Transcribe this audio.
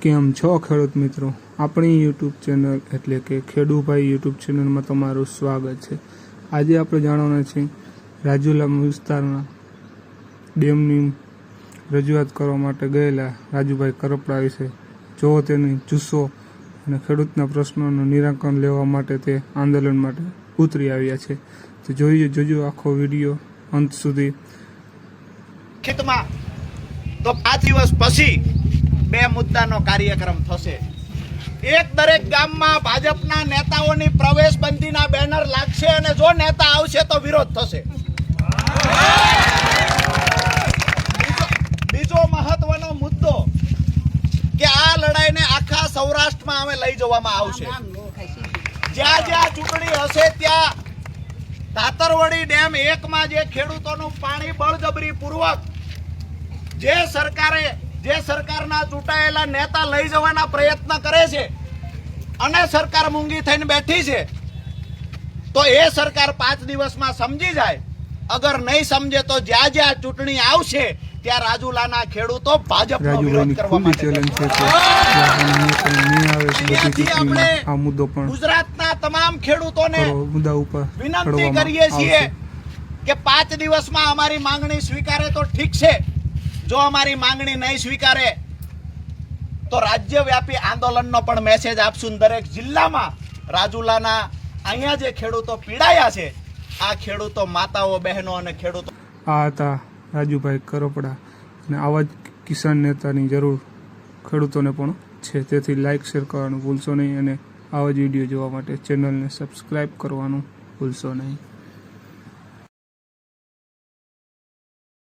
કેમ છો ખેડૂત મિત્રો? આપણી યુટ્યુબ ચેનલ એટલે કે ખેડૂભાઈ યુટ્યુબ ચેનલમાં તમારું સ્વાગત છે. આજે આપણે જાણવાના છે રાજુલા વિસ્તારના ડેમની રજૂઆત કરવા માટે ગયેલા રાજુભાઈ કરપડા વિશે. જો તેની જુસ્સો અને ખેડૂતના પ્રશ્નોનું નિરાકરણ લેવા માટે તે આંદોલન માટે ઉતરી આવ્યા છે. તો જોઈએ જોજો આખો વીડિયો અંત સુધી. ખેતમાં તો પાંચ દિવસ પછી બે મુદ્દાનો કાર્યક્રમ થશે. એક દરેક ગામમાં ભાજપના નેતાઓની પ્રવેશ બંધીના બેનર લાગશે અને જો નેતા આવશે તો વિરોધ થશે. બીજો- મહત્વનો મુદ્દો કે આ લડાઈને આખા સૌરાષ્ટ્રમાં અમે લઈ જવામાં આવશે. જ્યાં જ્યાં ચૂંટણી હશે ત્યાં તાતરવડી ડેમ એકમાં જે ખેડૂતોનું પાણી બળજબરી પૂર્વક જે સરકારે જે સરકારના ચૂંટાયેલા નેતા લઈ જવાના પ્રયત્ન કરે છે અને સરકાર મૂંગી થઈને બેઠી છે તો એ સરકાર પાંચ દિવસમાં સમજી જાય. અગર નહીં સમજે તો જ્યાં જ્યાં ચૂંટણી આવશે ત્યાં રાજુલાના ખેડૂતો ભાજપનો વિરોધ કરવા માટે આ મુદ્દો પણ ગુજરાતના તમામ ખેડૂતોને મુદ્દા ઉપર વિનંતી કરીએ છીએ કે પાંચ દિવસમાં અમારી માંગણી સ્વીકારે તો ઠીક છે. જો અમારી માંગણી નહીં સ્વીકારે, તો રાજ્યવ્યાપી આંદોલનનો પણ મેસેજ આપશું દરેક જિલ્લામાં. રાજુલાના અહીંયા જે ખેડૂતો પીડાયા છે, આ ખેડૂતો માતાઓ, બહેનો અને ખેડૂતો આ હતા રાજુભાઈ કરોપડા. અને આવા જ કિસાન નેતાની જરૂર ખેડૂતોને પણ છે. તેથી લાઇક શેર કરવાનું ભૂલશો નહીં અને આવા જ વીડિયો જોવા માટે ચેનલને સબસ્ક્રાઈબ કરવાનું ભૂલશો નહીં.